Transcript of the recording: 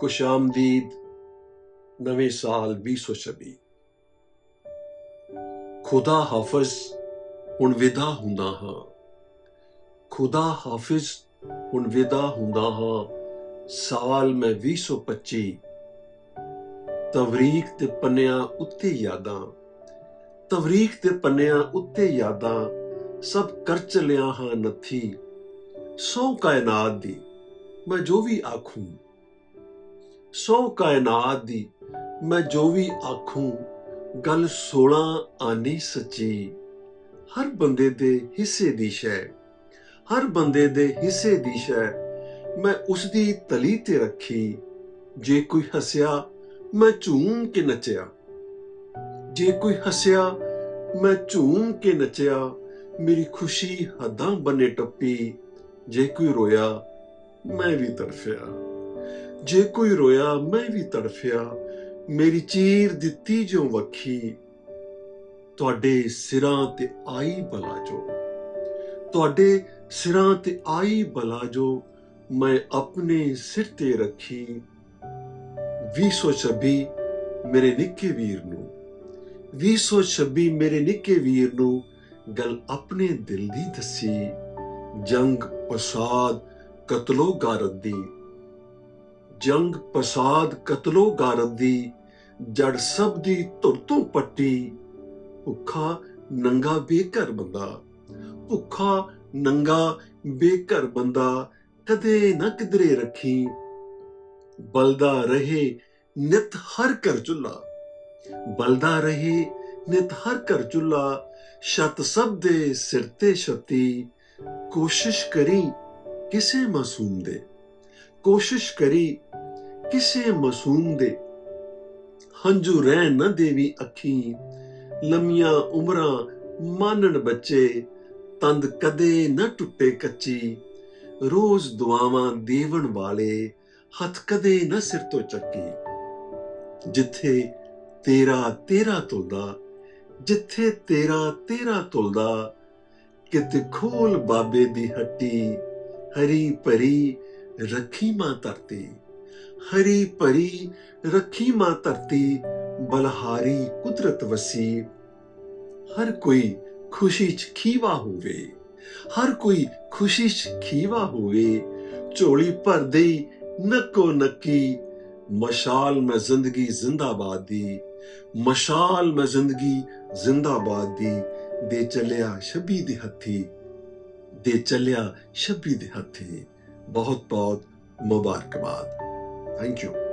ਖੁਸ਼ਾਮਦੀਦ ਨਵੇਂ ਸਾਲ 2026 ਖੁਦਾ ਹਾਫਿਜ਼, ਹੁਣ ਵਿਦਾ ਹੁੰਦਾ ਹਾਂ। ਖੁਦਾ ਹਾਫਿਜ਼, ਹੁਣ ਵਿਦਾ ਹੁੰਦਾ ਹਾਂ। ਸਾਲ ਮੈਂ 2025 ਤਵਰੀਕ ਤੇ ਪੰਨਿਆਂ ਉੱਤੇ ਯਾਦਾਂ। ਤਵਰੀਕ ਤੇ ਪੰਨਿਆਂ ਉੱਤੇ ਯਾਦਾਂ, ਸਭ ਕਰ ਚਲਿਆ ਹਾਂ ਨੱਥੀ। ਸੋ ਕਾਇਨਾਤ ਦੀ ਮੈਂ ਜੋ ਵੀ ਆਖੂੰ ਸੋ ਕਾਇਨਾਤ ਦੀ ਮੈਂ ਜੋ ਵੀ ਆਖੂੰ, ਗੱਲ 16 ਆਨੀ ਸੱਚੀ। ਹਰ ਬੰਦੇ ਦੇ ਹਿੱਸੇ ਦੀ ਸ਼ੈ, ਹਰ ਬੰਦੇ ਦੇ ਹਿੱਸੇ ਦੀ ਸ਼ੈ, ਮੈਂ ਉਸ ਦੀ ਤਲੀ ਤੇ ਰੱਖੀ। ਜੇ ਕੋਈ ਹੱਸਿਆ, ਮੈਂ ਝੂਮ ਕੇ ਨੱਚਿਆ। ਜੇ ਕੋਈ ਹੱਸਿਆ, ਮੈਂ ਝੂਮ ਕੇ ਨੱਚਿਆ, ਮੇਰੀ ਖੁਸ਼ੀ ਹੱਦਾਂ ਬੰਨੇ ਟੱਪੀ। ਜੇ ਕੋਈ ਰੋਇਆ, ਮੈਂ ਵੀ ਤਰਫਿਆ ਜੇ ਕੋਈ ਰੋਇਆ ਮੈਂ ਵੀ ਤੜਫਿਆ, ਮੇਰੀ ਚੀਰ ਦਿੱਤੀ ਜੋ ਵੱਖੀ, ਤੁਹਾਡੇ ਸਿਰਾਂ ਤੇ ਆਈ ਬਲਾ ਜੋ। ਤੁਹਾਡੇ ਸਿਰਾਂ ਤੇ ਆਈ ਬਲਾ ਜੋ ਮੈਂ ਆਪਣੇ ਸਿਰ ਤੇ ਰੱਖੀ। 226 ਮੇਰੇ ਨਿੱਕੇ ਵੀਰ ਨੂੰ 226 ਮੇਰੇ ਨਿੱਕੇ ਵੀਰ ਨੂੰ ਗੱਲ ਆਪਣੇ ਦਿਲ ਦੀ ਦੱਸੀ। ਜੰਗ, ਪਸਾਦ, ਕਤਲੋ ਗਾਰਤ ਦੀ ਜੰਗ ਪਸਾਦ ਕਤਲੋ ਗਾਰਤ ਦੀ, ਜੜ ਸਭ ਦੀ ਧੁਰ ਤੋਂ ਪੱਟੀ। ਭੁੱਖਾ ਨੰਗਾ ਬੇਘਰ ਬੰਦਾ, ਭੁੱਖਾ ਨੰਗਾ ਬੇਘਰ ਬੰਦਾ ਕਦੇ ਨਾ ਕਿਧਰੇ ਰੱਖੀ। ਬਲਦਾ ਰਹੇ ਨਿਤ ਹਰ ਕਰ ਚੁੱਲਾ, ਬਲਦਾ ਰਹੇ ਨਿਤ ਹਰ ਕਰ ਚੁੱਲਾ, ਛਤ ਸਭ ਦੇ ਸਿਰ ਤੇ ਛਤੀ। ਕੋਸ਼ਿਸ਼ ਕਰੀ ਕਿਸੇ ਮਾਸੂਮ ਦੇ, ਕੋਸ਼ਿਸ਼ ਕਰੀ ਕਿਸੇ ਮਾਸੂਮ ਦੇ। ਹੰਝੂ ਰਹਿਣ ਨਾ ਦੇਵੀ ਅੱਖੀ। ਲੰਮੀਆਂ ਉਮਰਾਂ ਮਾਨਣ ਬੱਚੇ। ਤੰਦ ਕਦੇ ਨਾ ਟੁੱਟੇ ਕੱਚੀ। ਰੋਜ਼ ਦੁਆਵਾਂ ਦੇਵਣ ਵਾਲੇ। ਹੱਥ ਕਦੇ ਨਾ ਸਿਰ ਤੋਂ ਚੱਕੀ। ਜਿੱਥੇ ਤੇਰਾ ਤੇਰਾ ਤੁਲਦਾ ਜਿੱਥੇ ਤੇਰਾ ਤੇਰਾ ਤੁਲਦਾ ਕਿਤੇ ਖੋਲ ਬਾਬੇ ਦੀ ਹੱਟੀ। ਹਰੀ ਭਰੀ ਰੱਖੀ ਮਾਂ ਧਰਤੀ। ਹਰੀ ਭਰੀ ਰੱਖੀ ਮਾਂ ਧਰਤੀ, ਬਲਹਾਰੀ ਕੁਦਰਤ ਵਸੀ। ਹਰ ਕੋਈ ਖੁਸ਼ੀ ਚ ਖੀਵਾ ਹੋਵੇ, ਹਰ ਕੋਈ ਖੁਸ਼ੀ ਚ ਖੀਵਾ ਹੋਵੇ। ਝੋਲੀ ਭਰ ਦੇਈ ਨੱਕੋ ਨੱਕੀ, ਮਸ਼ਾਲ ਮੈਂ ਜ਼ਿੰਦਗੀ ਜ਼ਿੰਦਾਬਾਦ ਦੀ। ਮਸ਼ਾਲ ਮੈਂ ਜ਼ਿੰਦਗੀ ਜ਼ਿੰਦਾਬਾਦ ਦੀ। ਦੇ ਚੱਲਿਆ ਸ਼ਬੀ ਦੇ ਹੱਥੀ, ਦੇ ਚੱਲਿਆ ਸ਼ਬੀ ਦੇ ਹੱਥੀ। ਬਹੁਤ ਬਹੁਤ ਮੁਬਾਰਕਬਾਦ। Thank you.